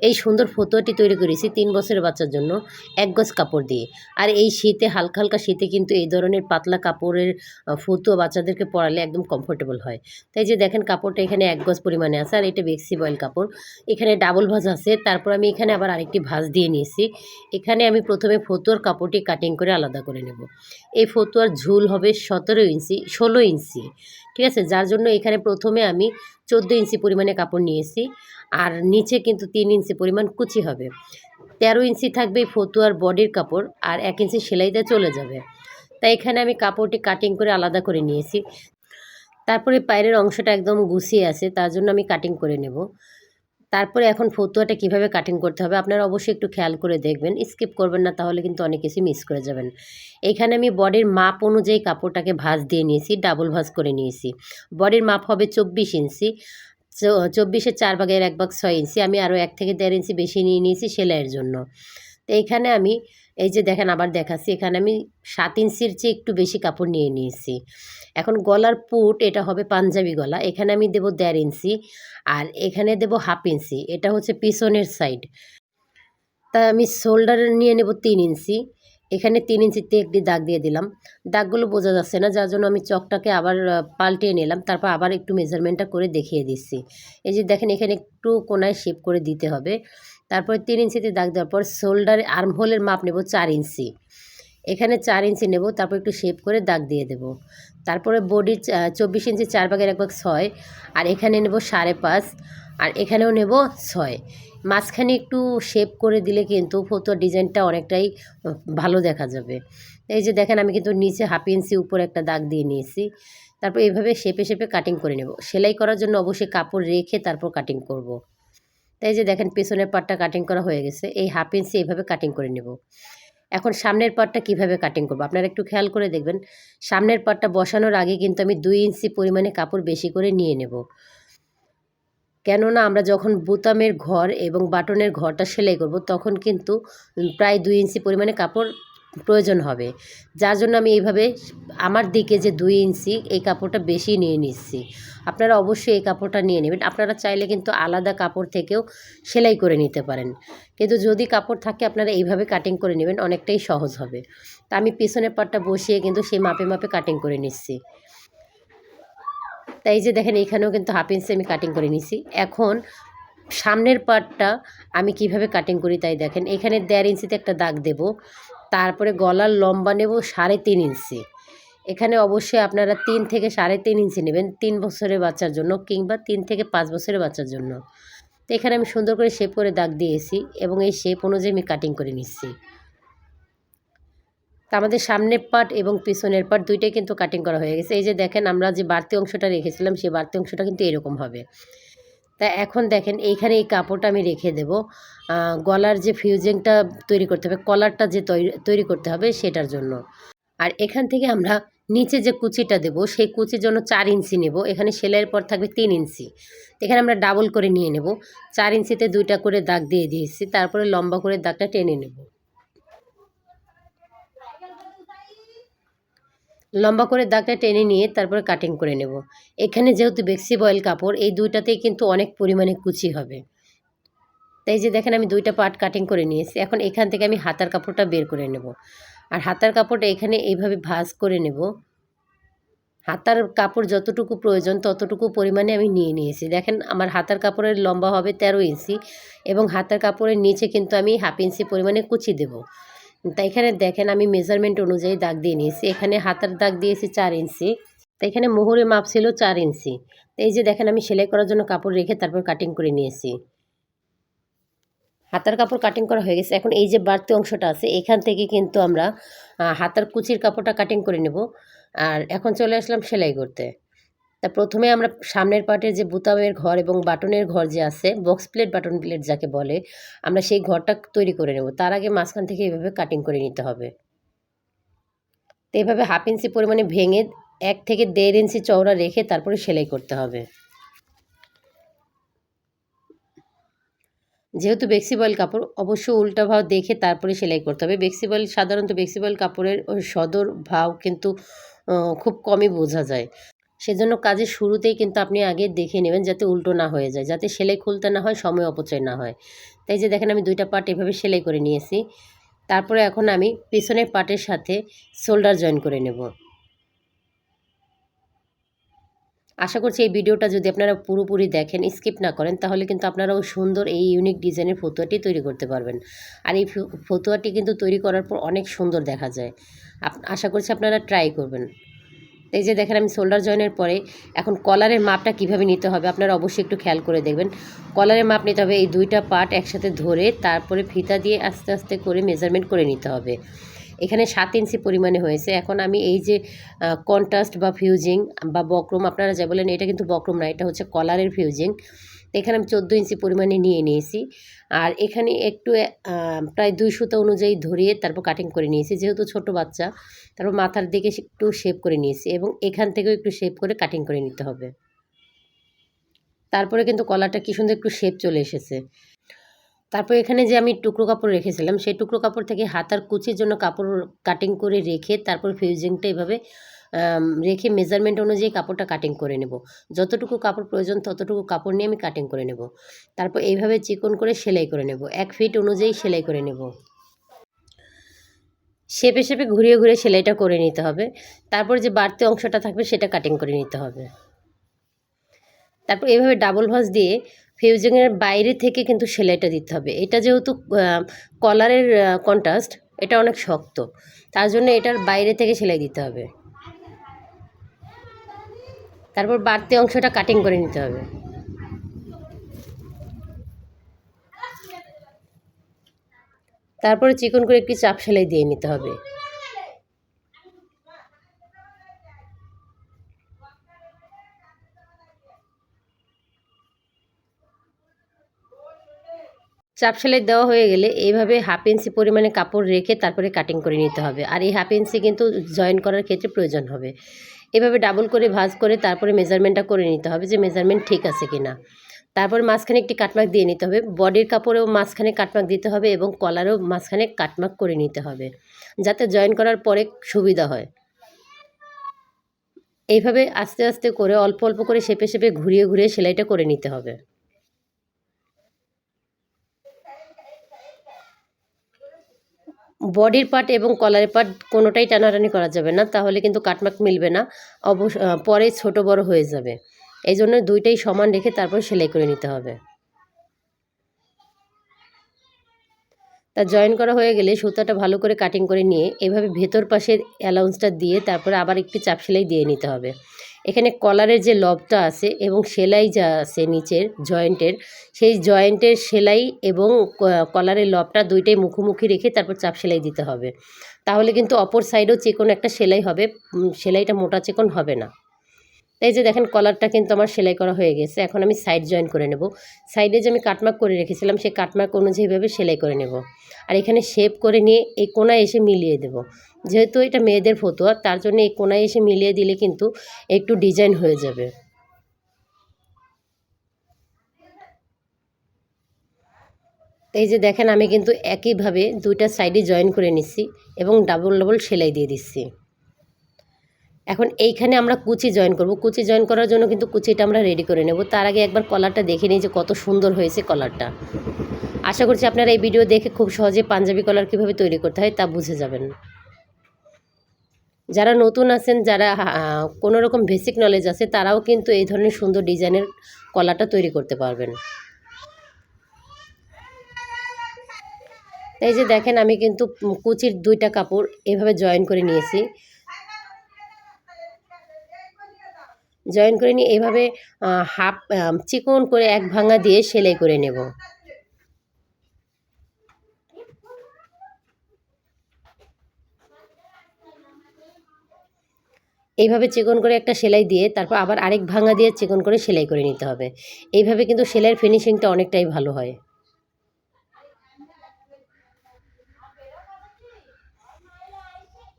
এই সুন্দর ফতুয়াটি তৈরি করেছি তিন বছরের বাচ্চার জন্য, এক গজ কাপড় দিয়ে। আর এই শীতে, হালকা হালকা শীতে কিন্তু এই ধরনের পাতলা কাপড়ের ফতুয়া বাচ্চাদেরকে পরালে একদম কমফোর্টেবল হয়। তাই যে দেখেন কাপড়টা এখানে এক গজ পরিমাণে আছে, আর এটা বেক্সি বয়েল কাপড়। এখানে ডাবল ভাঁজ আছে, তারপর আমি এখানে আবার আরেকটি ভাঁজ দিয়ে নিয়েছি। এখানে আমি প্রথমে ফতুয়ার কাপড়টি কাটিং করে আলাদা করে নেব। এই ফতুয়ার ঝুল হবে সতেরো ইঞ্চি, ষোলো ইঞ্চি। ঠিক আছে? যার জন্য এখানে প্রথমে আমি চোদ্দ ইঞ্চি পরিমাণে কাপড় নিয়েছি। আর নিচে কিন্তু তিন ইঞ্চি পরিমাণ কুচি হবে। তেরো ইঞ্চি থাকবে ফতুয়ার বডির কাপড় আর এক ইঞ্চি সেলাইতে চলে যাবে। তাই এখানে আমি কাপড়টি কাটিং করে আলাদা করে নিয়েছি। তারপরে পায়ের অংশটা একদম গুছিয়ে আছে, তার জন্য আমি কাটিং করে নেব। তারপরে এখন ফতুয়াটা কীভাবে কাটিং করতে হবে আপনারা অবশ্যই একটু খেয়াল করে দেখবেন। স্কিপ করবেন না, তাহলে কিন্তু অনেক কিছু মিস করে যাবেন। এখানে আমি বডির মাপ অনুযায়ী কাপড়টাকে ভাঁজ দিয়ে নিয়েছি ডাবল ভাঁজ করে নিয়েছি। বডির মাপ হবে চব্বিশ ইঞ্চি চব্বিশে চার ভাগের এক ভাগ ছয় ইঞ্চি, আমি আরও এক থেকে দেড় ইঞ্চি বেশি নিয়ে নিয়েছি সেলাইয়ের জন্য। তো এইখানে আমি এই যে দেখেন আবার দেখাচ্ছি এখানে আমি সাত ইঞ্চির চেয়ে একটু বেশি কাপড় নিয়ে নিয়েছি। এখন গলার পুট এটা হবে পাঞ্জাবি গলা এখানে আমি দেবো দেড় ইঞ্চি আর এখানে দেবো হাফ ইঞ্চি এটা হচ্ছে পিছনের সাইড। তা আমি শোল্ডার নিয়ে নেব তিন ইঞ্চি এখানে তিন ইঞ্চিতে একটি দাগ দিয়ে দিলাম। দাগগুলো বোঝা যাচ্ছে না যার জন্য আমি চকটাকে আবার আহ, পাল্টিয়ে নিলাম তারপর আবার একটু মেজারমেন্টটা করে দেখিয়ে দিচ্ছি। এই যে দেখেন এখানে একটু কোনায় শেপ করে দিতে হবে। তারপর তিন ইঞ্চিতে দাগ দেওয়ার পর শোল্ডার আর্মহোলের মাপ নেব চার ইঞ্চি। এখানে চার ইঞ্চি নেব, তারপর একটু শেপ করে দাগ দিয়ে দেব। তারপরে বডি চব্বিশ ইঞ্চি চার ভাগের এক ভাগ ছয়, আর এখানে নেব সাড়ে পাঁচ, আর এখানেও নেব ছয়। মাঝখানে একটু শেপ করে দিলে কিন্তু ফতুয়ার ডিজাইনটা অনেকটাই ভালো দেখা যাবে। এই যে দেখেন, আমি কিন্তু নিচে হাফ ইঞ্চি উপরে একটা দাগ দিয়ে নিয়েছি। তারপর এইভাবে শেপে শেপে কাটিং করে নেব। সেলাই করার জন্য অবশ্যই কাপড় রেখে তারপর কাটিং করব। তাই যে দেখেন পেছনের পাটটা কাটিং করা হয়ে গেছে, এই হাফ ইঞ্চি এইভাবে কাটিং করে নেব। এখন সামনের পাটটা কীভাবে কাটিং করব? আপনারা একটু খেয়াল করে দেখবেন, সামনের পাটটা বসানোর আগে কিন্তু আমি দুই ইঞ্চি পরিমাণে কাপড় বেশি করে নিয়ে নেব। কেননা আমরা যখন বোতামের ঘর এবং বাটনের ঘরটা সেলাই করব, তখন কিন্তু প্রায় দুই ইঞ্চি পরিমাণে কাপড় প্রয়োজন হবে। যার জন্য আমি এইভাবে আমার দিকে যে দুই ইঞ্চি এই কাপড়টা বেশি নিয়ে নিচ্ছি। আপনারা অবশ্যই এই কাপড়টা নিয়ে নেবেন। আপনারা চাইলে কিন্তু আলাদা কাপড় থেকেও সেলাই করে নিতে পারেন। কিন্তু যদি কাপড় থাকে, আপনারা এইভাবে কাটিং করে নেবেন, অনেকটাই সহজ হবে। তা আমি পিছনের পাটটা বসিয়ে কিন্তু সেই মাপে মাপে কাটিং করে নিচ্ছি। তাই যে দেখেন এখানেও কিন্তু হাফ ইঞ্চি আমি কাটিং করে নিছি এখন সামনের পার্টটা আমি কীভাবে কাটিং করি তাই দেখেন। এখানে দেড় ইঞ্চিতে একটা দাগ দেব। তারপরে গলার লম্বা নেব সাড়ে তিন ইঞ্চি। এখানে অবশ্যই আপনারা তিন থেকে সাড়ে তিন ইঞ্চি নেবেন তিন বছরের বাচ্চার জন্য কিংবা তিন থেকে পাঁচ বছরের বাচ্চার জন্য। তো এখানে আমি সুন্দর করে শেপ করে দাগ দিয়েছি এবং এই শেপ অনুযায়ী আমি কাটিং করে নিচ্ছি। তা আমাদের সামনের পার্ট এবং পিছনের পার্ট দুইটাই কিন্তু কাটিং করা হয়ে গেছে। এই যে দেখেন আমরা যে বাড়তি অংশটা রেখেছিলাম, সেই বাড়তি অংশটা কিন্তু এরকম হবে। তা এখন দেখেন এইখানে এই কাপড়টা আমি রেখে দেব। গলার যে ফিউজিংটা তৈরি করতে হবে, কলারটা যে তৈরি করতে হবে সেটার জন্য। আর এখান থেকে আমরা নিচে যে কুচিটা দেব, সেই কুচির জন্য চার ইঞ্চি নেব। এখানে সেলাইয়ের পর থাকবে তিন ইঞ্চি। এখানে আমরা ডাবল করে নিয়ে নেব। চার ইঞ্চিতে দুইটা করে দাগ দিয়ে দিয়েছি। তারপরে লম্বা করে দাগটা টেনে নেব। লম্বা করে দাগটা টেনে নিয়ে তারপরে কাটিং করে নেব। এখানে যেহেতু বেক্সি বয়েল কাপড়, এই দুইটাতেই কিন্তু অনেক পরিমাণে কুচি হবে। তাই যে দেখেন আমি দুইটা পার্ট কাটিং করে নিয়েছি, এখন এখান থেকে আমি হাতার কাপড়টা বের করে নেব। আর হাতার কাপড়টা এখানে এইভাবে ভাজ করে নেব। হাতার কাপড় যতটুকু প্রয়োজন ততটুকু পরিমাণে আমি নিয়ে নিয়েছি। দেখেন আমার হাতার কাপড়ের লম্বা হবে তেরো ইঞ্চি এবং হাতার কাপড়ের নিচে কিন্তু আমি হাফ ইঞ্চি পরিমাণে কুচি দেবো। তা এখানে দেখেন আমি মেজারমেন্ট অনুযায়ী দাগ দিয়ে নিয়েছি। এখানে হাতার দাগ দিয়েছি চার ইঞ্চি, তা এখানে মোহরের মাপ ছিল চার ইঞ্চি। এই যে দেখেন আমি সেলাই করার জন্য কাপড় রেখে তারপর কাটিং করে নিয়েছি। হাতার কাপড় কাটিং করা হয়ে গেছে। এখন এই যে বাড়তি অংশটা আছে, এখান থেকে কিন্তু আমরা হাতার কুচির কাপড়টা কাটিং করে নেব। আর এখন চলে আসলাম সেলাই করতে। তা প্রথমে আমরা সামনের পার্টের যে বুতামের ঘর এবং বাটনের ঘর যে আছে বক্স প্লেট বাটন প্লেট যাকে বলে, আমরা সেই ঘরটা তৈরি করে নেব। তার আগে মাঝখান থেকে এভাবে কাটিং করে নিতে হবে। তো এভাবে হাফ ইঞ্চি পরিমাণে ভেঙে এক থেকে দেড় ইঞ্চি চওড়া রেখে তারপরে সেলাই করতে হবে। যেহেতু বেক্সি বয়েল কাপড় অবশ্যই উল্টা ভাও দেখে তারপরে সেলাই করতে হবে। বেক্সি বয়েল, সাধারণত বেক্সি বয়েল কাপড়ের সদর ভাও কিন্তু খুব কমই বোঝা যায়। সেজন্য কাজের শুরুতেই কিন্তু আপনি আগে দেখে নেবেন যাতে উল্টো না হয়ে যায়, যাতে সেলাই খুলতে না হয়, সময় অপচয় না হয়। তাই যে দেখেন আমি দুইটা পার্ট এভাবে সেলাই করে নিয়েছি। তারপরে এখন আমি পিছনের পার্টের সাথে শোল্ডার জয়েন করে নেব। আশা করছি এই ভিডিওটা যদি আপনারা পুরোপুরি দেখেন, স্কিপ না করেন, তাহলে কিন্তু আপনারা ওই সুন্দর এই ইউনিক ডিজাইনের ফতুয়াটি তৈরি করতে পারবেন। আর এই ফতুয়াটি কিন্তু তৈরি করার পর অনেক সুন্দর দেখা যায়। আশা করছি আপনারা ট্রাই করবেন। এই যে দেখেন আমি শোল্ডার জয়েনের পরে এখন কলারের মাপটা কীভাবে নিতে হবে? আপনারা অবশ্যই একটু খেয়াল করে দেখবেন। কলারের মাপ নিতে হবে, এই দুইটা পার্ট একসাথে ধরে তারপরে ফিতা দিয়ে আস্তে আস্তে করে মেজারমেন্ট করে নিতে হবে। এখানে সাত ইঞ্চি পরিমাণে হয়েছে। এখন আমি এই যে কন্ট্রাস্ট বা ফিউজিং বা বক্রম, আপনারা যা বলেন, এটা কিন্তু বক্রম না, এটা হচ্ছে কলারের ফিউজিং এখানে আমি চোদ্দ ইঞ্চি পরিমাণে নিয়ে নিয়েছি। আর এখানে একটু প্রায় দুই সুতা অনুযায়ী ধরিয়ে তারপর কাটিং করে নিয়েছি। যেহেতু ছোট বাচ্চা, তারপর মাথার দিকে একটু শেপ করে নিয়েছি এবং এখান থেকেও একটু শেপ করে কাটিং করে নিতে হবে। তারপরে কিন্তু কলাটা কী সুন্দর একটু শেপ চলে এসেছে। তারপর এখানে যে আমি টুকরো কাপড় রেখেছিলাম, সেই টুকরো কাপড় থেকে হাতার কুচির জন্য কাপড় কাটিং করে রেখে তারপর ফিউজিংটা এভাবে রেখে মেজারমেন্ট অনুযায়ী কাপড়টা কাটিং করে নেব। যতটুকু কাপড় প্রয়োজন ততটুকু কাপড় নিয়ে আমি কাটিং করে নেব। তারপর এইভাবে চিকন করে সেলাই করে নেব। এক ফিট অনুযায়ী সেলাই করে নেব। শেপে শেপে ঘুরিয়ে ঘুরিয়ে সেলাইটা করে নিতে হবে। তারপর যে বাড়তি অংশটা থাকবে সেটা কাটিং করে নিতে হবে। তারপর এইভাবে ডাবল ভাঁজ দিয়ে ফিউজিংয়ের বাইরে থেকে কিন্তু সেলাইটা দিতে হবে। এটা যেহেতু কলারের কন্ট্রাস্ট এটা অনেক শক্ত। তার জন্য এটার বাইরে থেকে সেলাই দিতে হবে। তারপর বাড়তি অংশটা কাটিং করে নিতে হবে। তারপরে চিকন করে একটি চাপ সেলাই দিয়ে নিতে হবে। চাপ সেলাই দেওয়া হয়ে গেলে এইভাবে হাফ ইঞ্চি পরিমাণে কাপড় রেখে তারপরে কাটিং করে নিতে হবে। আর এই হাফ ইঞ্চি কিন্তু জয়েন করার ক্ষেত্রে প্রয়োজন হবে। এভাবে ডাবল করে ভাজ করে তারপরে মেজারমেন্টটা করে নিতে হবে যে মেজারমেন্ট ঠিক আছে কি না তারপর মাঝখানে একটি কাটমাক দিয়ে নিতে হবে। বডির কাপড়েও মাঝখানে কাটমার্ক দিতে হবে এবং কলারও মাঝখানে কাটমার্ক করে নিতে হবে, যাতে জয়েন করার পরে সুবিধা হয়। এইভাবে আস্তে আস্তে করে অল্প অল্প করে শেপে শেপে ঘুরিয়ে ঘুরিয়ে সেলাইটা করে নিতে হবে। বডির পার্ট এবং কলারের পার্ট কোনোটাই টানাটানি করা যাবে না, তাহলে কিন্তু কাটমার্ক মিলবে না, অবশ্য পরে ছোট বড় হয়ে যাবে। এই জন্য দুইটাই সমান রেখে তারপর সেলাই করে নিতে হবে। তা জয়েন করা হয়ে গেলে সুতাটা ভালো করে কাটিং করে নিয়ে এভাবে ভেতর পাশের অ্যালাউন্সটা দিয়ে তারপরে আবার একটি চাপ সেলাই দিয়ে নিতে হবে। এখানে কলারের যে লবটা আছে এবং সেলাই যা আছে নিচের জয়েন্টের, সেই জয়েন্টের সেলাই এবং কলারের লবটা দুইটাই মুখোমুখি রেখে তারপর চাপ সেলাই দিতে হবে। তাহলে কিন্তু অপর সাইডেও চেকন একটা সেলাই হবে সেলাইটা মোটা চেকন হবে না। এই যে দেখেন কলারটা কিন্তু আমার সেলাই করা হয়ে গেছে, এখন আমি সাইড জয়েন করে নেব। সাইডে যে আমি কাটমার্ক করে রেখেছিলাম, সেই কাটমার্ক অনুযায়ীভাবে সেলাই করে নেব। আর এখানে শেপ করে নিয়ে এই কোনায় এসে মিলিয়ে দেব। যেহেতু এটা মেয়েদের ফতুয়া, তার জন্য এই কোনায় এসে মিলিয়ে দিলে কিন্তু একটু ডিজাইন হয়ে যাবে। এই যে দেখেন আমি কিন্তু একইভাবে দুইটা সাইডে জয়েন করে নিচ্ছি এবং ডাবল ডাবল সেলাই দিয়ে দিচ্ছি। এখন এইখানে আমরা কুচি জয়েন করব। কুচি জয়েন করার জন্য কিন্তু কুচিটা আমরা রেডি করে নেব। তার আগে একবার কলারটা দেখে নিই যে কত সুন্দর হয়েছে কলারটা আশা করছি আপনারা এই ভিডিও দেখে খুব সহজে পাঞ্জাবি কলার কীভাবে তৈরি করতে হয় তা বুঝে যাবেন। যারা নতুন আছেন, যারা কোনো রকম বেসিক নলেজ আছে, তারাও কিন্তু এই ধরনের সুন্দর ডিজাইনের কলাটা তৈরি করতে পারবেন। এই যে দেখেন, আমি কিন্তু কুচির দুইটা কাপড় এভাবে জয়েন করে নিয়েছি। জয়েন করে নিয়ে এভাবে হাফ চিকন করে এক ভাঙা দিয়ে সেলাই করে নেব। এইভাবে চিকন করে একটা সেলাই দিয়ে তারপর আবার আরেক ভাঙা দিয়ে চিকন করে সেলাই করে নিতে হবে। এইভাবে কিন্তু সেলাইয়ের ফিনিশিংটা অনেকটাই ভালো হয়।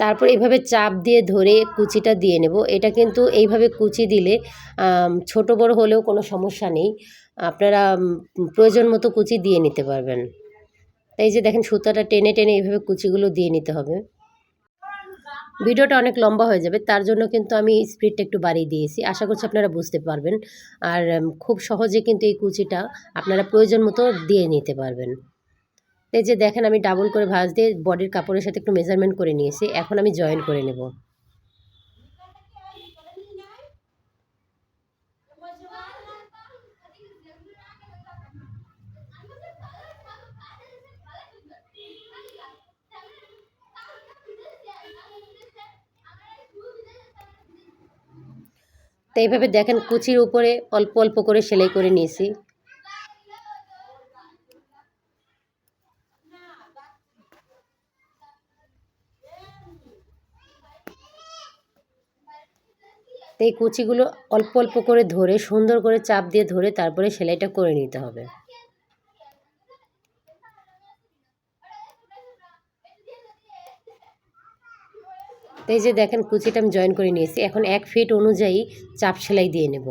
তারপর এইভাবে চাপ দিয়ে ধরে কুচিটা দিয়ে নেব। এটা কিন্তু এইভাবে কুচি দিলে ছোট বড় হলেও কোনো সমস্যা নেই। আপনারা প্রয়োজন মতো কুচি দিয়ে নিতে পারবেন। এই যে দেখেন সুতাটা টেনে টেনে এইভাবে কুচিগুলো দিয়ে নিতে হবে। ভিডিওটা অনেক লম্বা হয়ে যাবে, তার জন্য কিন্তু আমি স্পিডটা একটু বাড়িয়ে দিয়েছি। আশা করছি আপনারা বুঝতে পারবেন। আর খুব সহজে কিন্তু এই কুচিটা আপনারা প্রয়োজন মতো দিয়ে নিতে পারবেন। এই যে দেখেন, আমি ডাবল করে ভাঁজ দিয়ে বডির কাপড়ের সাথে একটু মেজারমেন্ট করে নিয়েছি। এখন আমি জয়েন করে নেব। তো এইভাবে দেখেন, কুচির উপরে অল্প অল্প করে সেলাই করে নিয়েছি। এই কুচিগুলো অল্প অল্প করে ধরে, সুন্দর করে চাপ দিয়ে ধরে তারপরে সেলাইটা করে নিতে হবে। তো এই যে দেখেন কুচিটা আমি জয়েন করে নিয়েছি। এখন এক ফিট অনুযায়ী চাপ সেলাই দিয়ে নেব।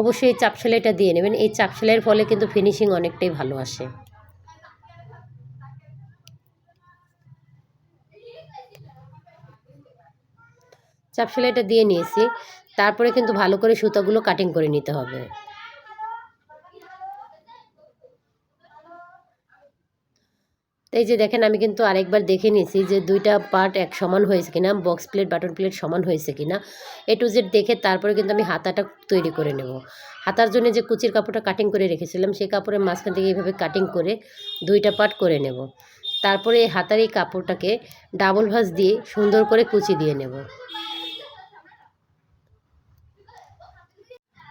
অবশ্যই এই চাপ সেলাইটা দিয়ে নেবেন। এই চাপ সেলাইয়ের ফলে কিন্তু ফিনিশিং অনেকটাই ভালো আসে। চাপ সেলাইটা দিয়ে নিয়েছি। তারপরে কিন্তু ভালো করে সুতাগুলো কাটিং করে নিতে হবে। এই যে দেখেন, আমি কিন্তু আরেকবার দেখে নিয়েছি যে দুইটা পার্ট এক সমান হয়েছে কিনা বক্স প্লেট বাটন প্লেট সমান হয়েছে কিনা। এ টু জেড দেখে তারপরে কিন্তু আমি হাতাটা তৈরি করে নেব। হাতার জন্য যে কুচির কাপড়টা কাটিং করে রেখেছিলাম, সেই কাপড়ের মাঝখান থেকে এইভাবে কাটিং করে দুইটা পার্ট করে নেব। তারপরে এই হাতার এই কাপড়টাকে ডাবল ভাঁজ দিয়ে সুন্দর করে কুচি দিয়ে নেব।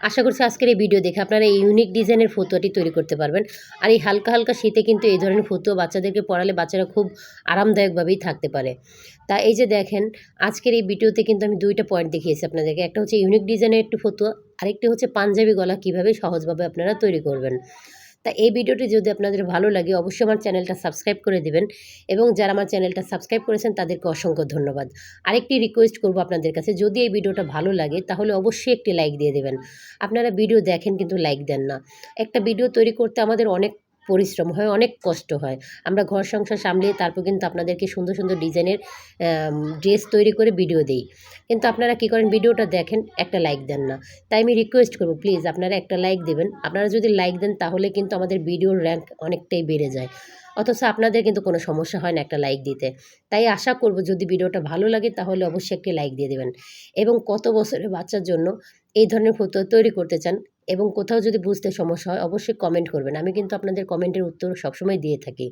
আশা করছি আজকের এই ভিডিও দেখে আপনারা এই ইউনিক ডিজাইনের ফতুয়াটি তৈরি করতে পারবেন। আর এই হালকা হালকা শীতে কিন্তু এই ধরনের ফতুয়া বাচ্চাদেরকে পড়ালে বাচ্চারা খুব আরামদায়কভাবেই থাকতে পারে। তা এই যে দেখেন, আজকের এই ভিডিওতে কিন্তু আমি দুইটা পয়েন্ট দেখিয়েছি আপনাদেরকে। একটা হচ্ছে ইউনিক ডিজাইনের একটি ফতুয়া, আরেকটি হচ্ছে পাঞ্জাবি গলা কীভাবে সহজভাবে আপনারা তৈরি করবেন। তা এই ভিডিওটি যদি আপনাদের ভালো লাগে, অবশ্যই আমার চ্যানেলটা সাবস্ক্রাইব করে দেবেন এবং যারা আমার চ্যানেলটা সাবস্ক্রাইব করেছেন তাদেরকে অসংখ্য ধন্যবাদ। আরেকটি রিকোয়েস্ট করব আপনাদের কাছে, যদি এই ভিডিওটা ভালো লাগে তাহলে অবশ্যই একটি লাইক দিয়ে দেবেন। আপনারা ভিডিও দেখেন কিন্তু লাইক দেন না। একটা ভিডিও তৈরি করতে আমাদের অনেক পরিশ্রম হয়, অনেক কষ্ট হয়। আমরা ঘর সংসার সামলিয়ে তারপর কিন্তু আপনাদেরকে সুন্দর সুন্দর ডিজাইনের ড্রেস তৈরি করে ভিডিও দিই। কিন্তু আপনারা কী করেন ভিডিওটা দেখেন, একটা লাইক দেন না। তাই আমি রিকোয়েস্ট করব প্লিজ আপনারা একটা লাইক দেবেন। আপনারা যদি লাইক দেন, তাহলে কিন্তু আমাদের ভিডিওর র্যাঙ্ক অনেকটাই বেড়ে যায়। অথচ আপনাদের কিন্তু কোনো সমস্যা হয় না একটা লাইক দিতে। তাই আশা করব, যদি ভিডিওটা ভালো লাগে, তাহলে অবশ্যই একটি লাইক দিয়ে দেবেন। এবং কত বছরের বাচ্চার জন্য এই ধরনের ফটো তৈরি করতে চান এবং কোথাও যদি বুঝতে সমস্যা হয়, অবশ্যই কমেন্ট করবেন। আমি কিন্তু আপনাদের কমেন্টের উত্তর সবসময় দিয়ে থাকি।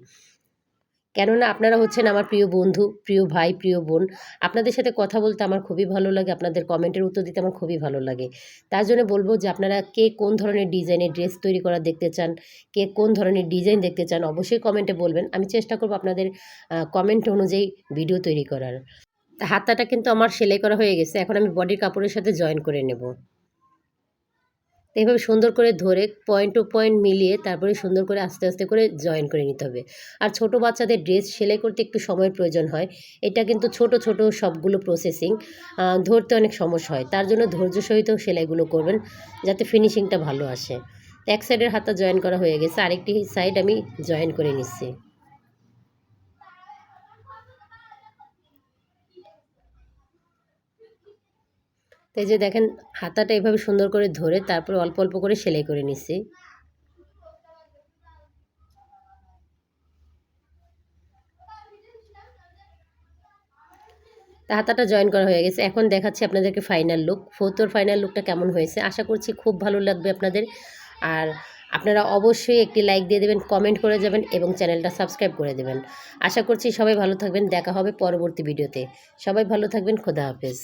কেননা আপনারা হচ্ছেন আমার প্রিয় বন্ধু, প্রিয় ভাই, প্রিয় বোন। আপনাদের সাথে কথা বলতে আমার খুবই ভালো লাগে, আপনাদের কমেন্টের উত্তর দিতে আমার খুবই ভালো লাগে। তার জন্য বলব যে, আপনারা কে কোন ধরনের ডিজাইনের ড্রেস তৈরি করা দেখতে চান, কে কোন ধরনের ডিজাইন দেখতে চান, অবশ্যই কমেন্টে বলবেন। আমি চেষ্টা করব আপনাদের কমেন্ট অনুযায়ী ভিডিও তৈরি করার। হাতাটা কিন্তু আমার সেলাই করা হয়ে গেছে, এখন আমি বডির কাপড়ের সাথে জয়েন করে নেব। এইভাবে সুন্দর করে ধরে পয়েন্ট টু পয়েন্ট মিলিয়ে তারপরে সুন্দর করে আস্তে আস্তে করে জয়েন করে নিতে হবে। আর ছোট বাচ্চাদের ড্রেস সেলাই করতে একটু সময়ের প্রয়োজন হয়। এটা কিন্তু ছোট ছোট সবগুলো প্রসেসিং ধরতে অনেক সমস্যা হয়। তার জন্য ধৈর্য সহিত সেলাইগুলো করবেন যাতে ফিনিশিংটা ভালো আসে। এক সাইডের হাতটা জয়েন করা হয়ে গেছে। আরেকটি সাইড আমি জয়েন করে নিচ্ছি। তো এই যে দেখেন, হাতাটা এভাবে সুন্দর করে ধরে তারপরে অল্প অল্প করে সেলাই করে নিছি। হাতাটা জয়েন করা হয়ে গেছে। এখন দেখাচ্ছি আপনাদেরকে ফাইনাল লুক ফোর্থর ফাইনাল লুকটা কেমন হয়েছে? আশা করছি খুব ভালো লাগবে আপনাদের। আর আপনারা অবশ্যই একটি লাইক দিয়ে দেবেন কমেন্ট করে যাবেন এবং চ্যানেলটা সাবস্ক্রাইব করে দেবেন। আশা করছি সবাই ভালো থাকবেন। দেখা হবে পরবর্তী ভিডিওতে সবাই ভালো থাকবেন। খোদা হাফেজ।